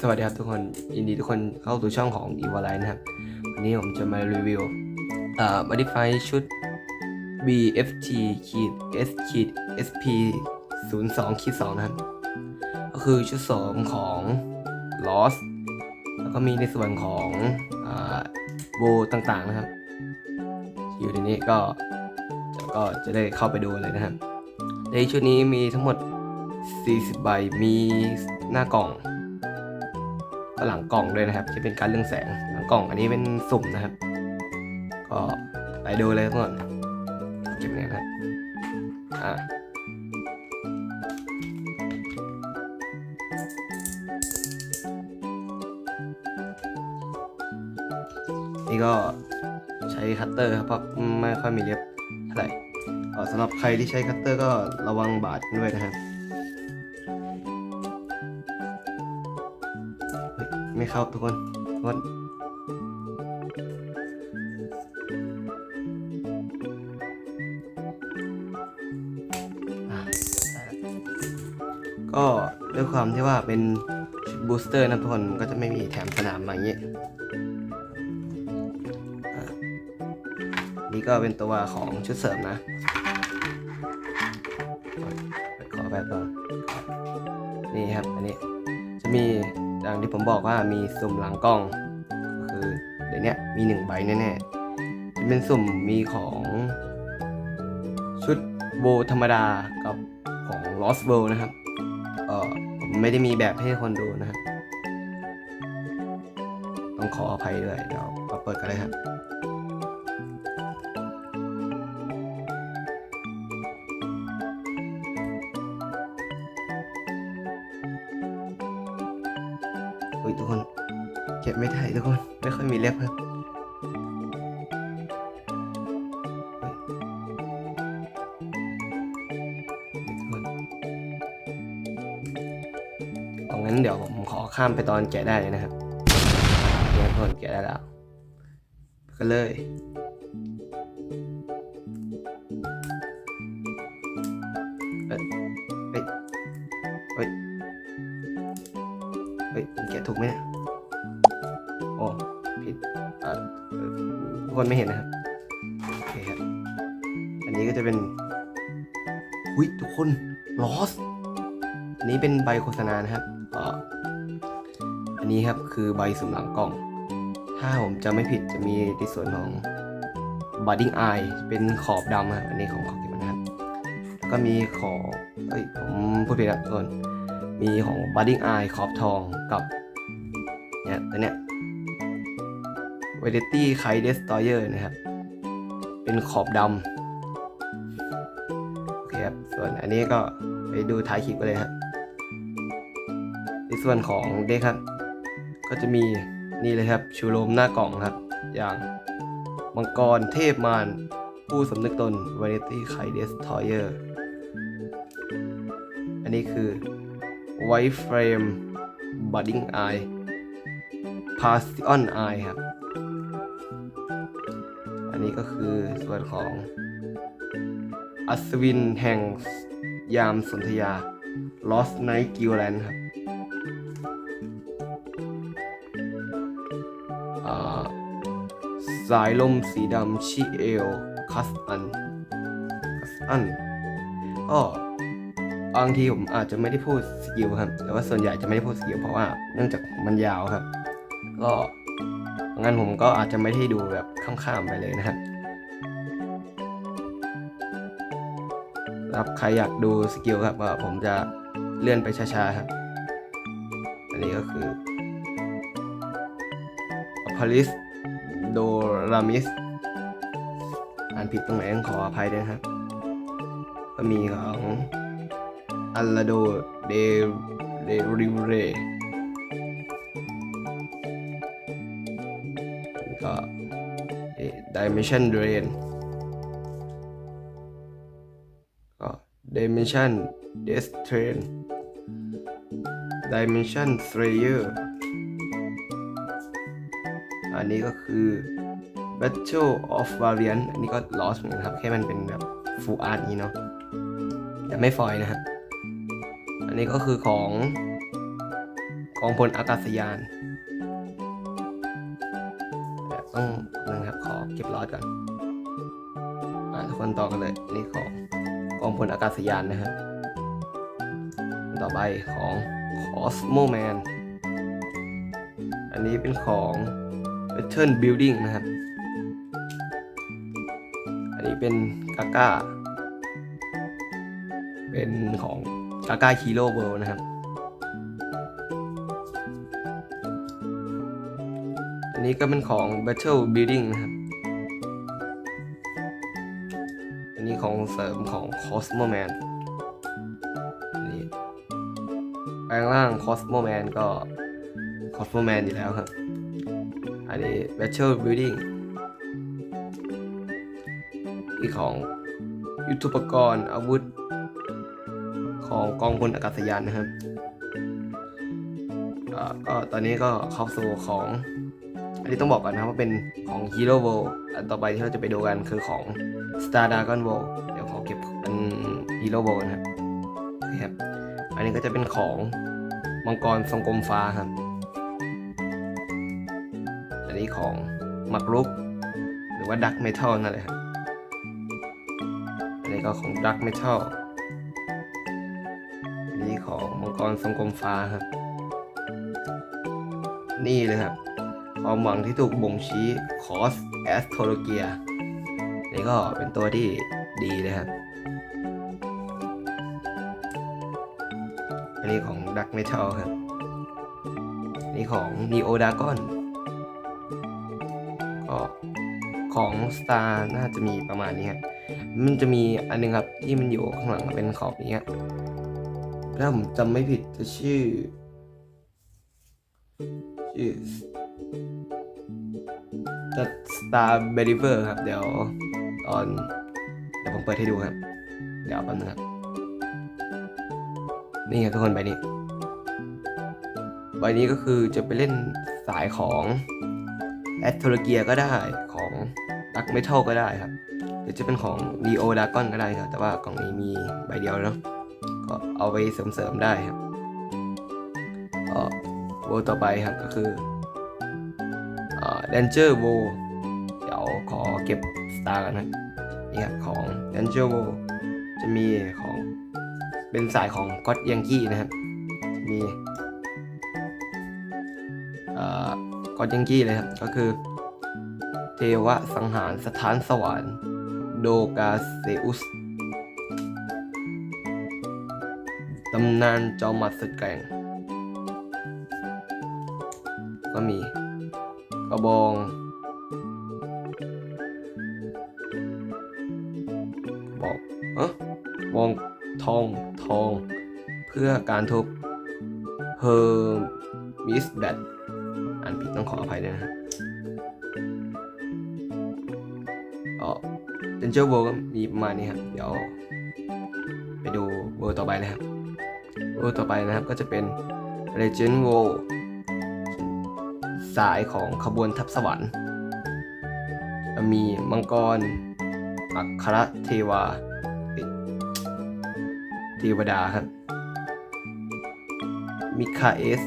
สวัสดีครับทุกคนยินดีทุกคนเข้าสู่ช่องของ e v a l i นะครับ วันนี้ผมจะมารีวิวเอ่อ modify ชุด BFT ขีด S ขีด SP 0 2ขีด2นะครับ ก็คือชุดสมของ Loss แล้วก็มีในส่วนของอ่าโบต่างๆนะครับ อยู่ในนี้ก็ก็จะได้เข้าไปดูเลยนะครับ ในชุดนี้มีทั้งหมด 40 ใบ มีหน้ากล่อง หลังกล่องด้วยนะครับจะเป็นการเรื่องแสงหลังกล่องอันนี้เป็นสุ่มนะครับ ก็ไปดูเลยก่อนเก็บเนี่ยนะอ่านี่ก็ใช้คัตเตอร์ครับเพราะไม่ค่อยมีเล็บเท่าไหร่ก็สำหรับใครที่ใช้คัตเตอร์ก็ระวังบาดด้วยนะครับ ไม่เข้าทุกคนทุกคนอะได้แล้วก็ด้วยความที่ว่าเป็นชุดบูสเตอร์นะทุกคนก็จะไม่มีแถมสนามมาอย่างเงี้ยนี่ก็เป็นตัวของชุดเสริมนะขอแบบก่อนนี่ครับ อันนี้จะมี อย่างที่ผมบอกว่ามีสุ่มหลังกล้อง คือเดี๋ยวนี้มีหนึ่งใบแน่ๆจะเป็นสุ่มมีของชุดโบธรรมดากับของ Lost World นะครับ เออผมไม่ได้มีแบบให้คนดูนะครับ ต้องขออภัยด้วยเดี๋ยวมาเปิดกันเลยครับ ไม่ได้ทุกคน ไม่ค่อยมีเล็บครับเฮ้ยทุกคนเอางั้นเดี๋ยวผมขอข้ามไปตอนแกะได้เลยนะครับเนี่ยทุกคนแกะได้แล้ว ก็เลย เห็นนะครับโอเคครับอันนี้ก็จะเป็นหุยทุกคนลอสอันนี้เป็นใบโฆษณานะครับอ่อันนี้ครับคือใบสุ่มหลังกล่อง ถ้าผมจะไม่ผิดจะมีในส่วนของ budding eye เป็นขอบดำครับอันนี้ของขอบเก็บนะครับแล้วก็มีขอบเอ้ยผมพูดผิดแล้วทุกคนมีของ budding eye ขอบทองกับเนี่ยตัวเนี้ย variety kite destroyer นะครับ เป็นขอบดำโอเคครับ ส่วนอันนี้ก็ไปดูท้ายคลิปกันเลยครับ ในส่วนของเด็กครับ ก็จะมีนี่เลยครับ ชูโรมหน้ากล่องครับ อย่างมังกรเทพมารผู้สำนึกตน variety kite destroyer อันนี้คือ White Frame Budding Eye Passion Eye ครับ นนี้ก็คือส่วนของ อัศวินแห่งยามสนธยา Lost Night g i l l a n d ครับสายลมสีดำชิเอลคัสอันคัสอันก็บางทีผมอาจจะไม่ได้พูดสกิลครับ แต่ว่าส่วนใหญ่จะไม่ได้พูดสกิลเพราะว่าเนื่องจากมันยาวครับ ก็ งั้นผมก็อาจจะไม่ได้ดูแบบข้ามๆไปเลยนะครับครับใครอยากดูสกิลครับก็ผมจะเลื่อนไปช้าๆครับ อันนี้ก็คืออพาริสโดรามิสอ่านผิดตรงไหนต้องขออภัยด้วยครับ ก็มีของอัลลาโดเดเดริเร ก็ดิเมนชันเรนก็ดิเมนชันเดสเทรนดิเมนชันสเตรเยอร์อันนี้ก็คือ Battle of Variant อันนี้ก็ Lost เหมือนกันครับ แค่มันเป็นแบบ Full Art นี้เนาะแต่ไม่ฟอยนะครับ อันนี้ก็คือของกองพลอากาศยาน ต้องนะครับขอเก็บรอดก่อนอะทุกคนต่อกันเลยนี่ของกองพลอากาศยานนะครับต่อไปของ Cosmo Man อันนี้เป็นของ Pattern Building นะครับ อันนี้เป็นกาก้า เป็นของกาก้าฮีโร่เวิลด์นะครับ นนี้ก็เป็นของ Battle Building นะครับ อันนี้ของเสริมของ Cosmo Man อันนี้แปลงร่าง Cosmo Man ก็ Cosmo Man อยู่แล้วครับ อันนี้ Battle Building อีกของยุทธุปกรณ์อาวุธ ของกองพลอากาศยานนะครับอ่าก็ตอนนี้ก็เข้าสู่ของ อันนี้ต้องบอกก่อนนะครับว่าเป็นของ Hero World อันต่อไปที่เราจะไปดูกันคือของ Star Dragon World เดี๋ยวขอเก็บเป็น Hero World นะครับอเคครับ อันนี้ก็จะเป็นของมังกรทรงกลมฟ้าครับ อันนี้ของมักลุก หรือว่าดักเมทัลนั่นแหละครับ อันนี้ก็ของดักเมทัลอันนี้ของมังกรทรงกลมฟ้าครับ นี่เลยครับ ความหวังที่ถูกบ่งชี้คอสแอสโทโลเกียนี่ก็เป็นตัวที่ดีเลยครับ อันนี้ของดักเมทัลครับ นี่ของ Neo Dragon ก็ของ Star น่าจะมีประมาณนี้ครับมันจะมีอันนึงครับที่มันอยู่ข้างหลังเป็นขอบนี้ครับถ้าผมจำไม่ผิดจะชื่อ ชื่อ จะ Star Believer ครับ เดี๋ยวตอน เดี๋ยวผมเปิดให้ดูครับ เดี๋ยวแป๊บนึงครับ นี่ครับทุกคนใบนี้ ใบนี้ก็คือจะไปเล่นสายของแอสโทรเกียก็ได้ของดักเมทัลก็ได้ครับหรือจะเป็นของ Neo Dragon ก็ได้ครับ แต่ว่ากล่องนี้มีใบเดียวเนาะก็เอาไปเสริมๆได้ครับก็โวต่อไปครับก็คือ เอ่อ Danger w o เดี๋ยวขอเก็บสตาร์กันนะ นี่ครับของ Danger w o จะมีของเป็นสายของ God Yankee นะครับ มีเอ่อ God Yankee เลยครับ ก็คือเทวะสังหารสถานสวรรค์โดกาเซอุสตำนานจอมหมัดสุดแกร่ง ก็มี กระบอง บอกเอะบองทองทอง เพื่อการทุบเฮอร์มิสแบทอ่านผิดต้องขออภัยด้วยนะอ๋อเดนเจอร์โวก็มีประมาณนี้ครับ เดี๋ยวไปดูเวอร์ต่อไปเลยครับเวอร์ต่อไปนะครับก็จะเป็น Legend w o สายของขบวนทัพสวรรค์ มีมังกร อัครเทวาเทวดาครับ มิคาเอส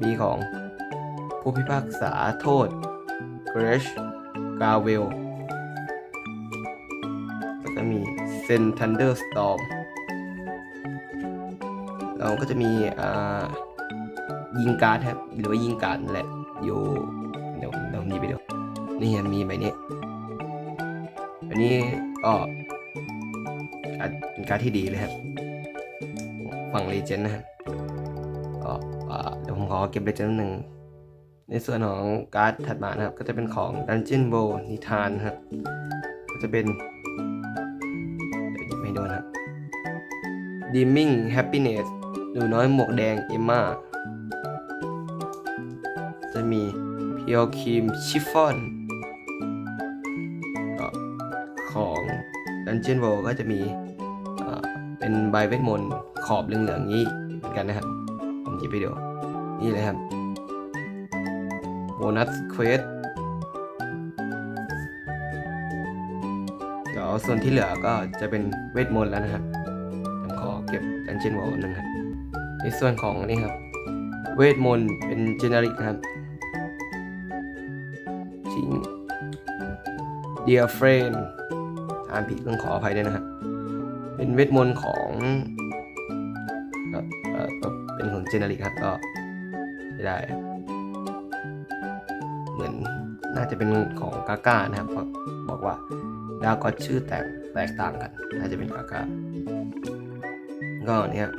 มีของผู้พิพากษาโทษเกรชกาเวล แล้วก็มีเซนทันเดอร์สตอม เราก็จะมียิงการ์ดครับ หรือว่ายิงการ์ดแหละอยู่เดี๋ยวเดี๋ยวมหยิบไปดูนี่มีใบนี้อันนี้ก็เป็นการ์ดที่ดีเลยครับฝั่งเลเจนนะครับก็เดี๋ยวผมขอเก็บเลเจนหนึ่งในส่วนของการ์ดถัดมานะครับ ก็จะเป็นของ Dungeon b o นิทานครับก็จะเป็นเดี๋ยวหยิบให้ดูนะครับ Dimming Happiness หนูน้อยหมวกแดงเอมมาจะมี p u r e Cream Chiffon ก็ของ Dungeon World ก็จะมีเอ่อเป็นใบเวทมนต์ขอบเหลืองๆนี้เหมือนกันนะครับ ผมหยิบไปดูนี่เลยครับโบนัสเควสเดี๋ยวส่วนที่เหลือก็จะเป็นเวทมนต์แล้วนะครับผมขอเก็บดันเจียนโวอลนึงครับ ในส่วนของนี่ครับ เวทมนต์เป็นเจเนริกนะครับชิง Dear Friend อ่านผิดต้องขออภัยด้วยนะครับ เป็นเวทมนต์ของเอ่อเป็นของเจเนริกครับก็ใช้ได้ เหมือนน่าจะเป็นของกาก้านะครับเพราะบอกว่าดาวก็ชื่อแตกแตกต่างกัน น่าจะเป็นกาก้าก็เนี่ย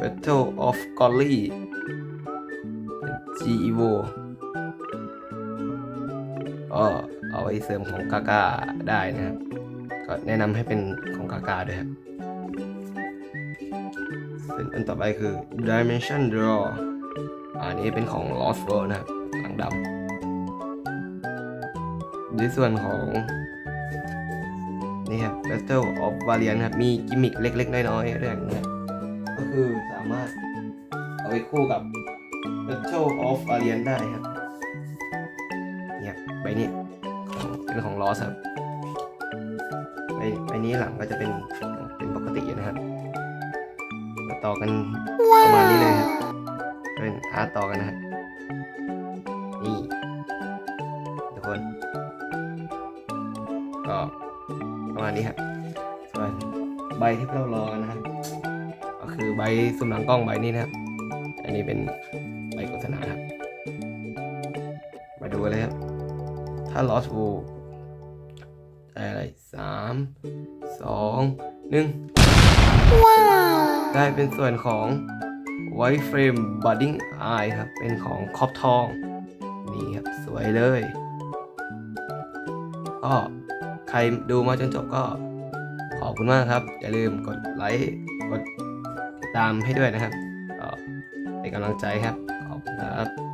Battle of Golly G Evo ก็เอาไว้เสริมของกากาได้นะครับ ก็แนะนำให้เป็นของกากาด้วยครับส่วนอันต่อไปคือ Dimension Draw อันนี้เป็นของ Lost World นะครับหลังดำในส่วนของนี่ครับ Battle of Variant ครับ มีกิมมิคเล็กๆ น้อยๆเรื่องนะ คือสามารถเอาไปคู่กับ Battle of Variant ได้ครับ เนี่ยใบนี้ของเป็นของลอสครับใบใบนี้หลังก็จะเป็นเป็นปกตินะครับมาต่อกันประมาณนี้เลยครับ เป็นอาร์ตต่อกันนะครับนี่ทุกคน ก็ประมาณนี้ครับส่วนใบที่เรารอกันนะครับ คือใบซุ่มหลังกล้องใบนี้นะครับ อันนี้เป็นใบโฆษณาครับ มาดูกันเลยครับ ถ้า lost w o ได้อะไรสามสองหนึ่งได้เป็นส่วนของ white frame budding eye ครับ เป็นของครอบทอง นี่ครับ สวยเลยก็ใครดูมาจนจบก็ขอบคุณมากครับ อย่าลืมกดไลค์ กดติด ตามให้ด้วยนะครับก็เป็นกำลังใจครับขอบคุณครับ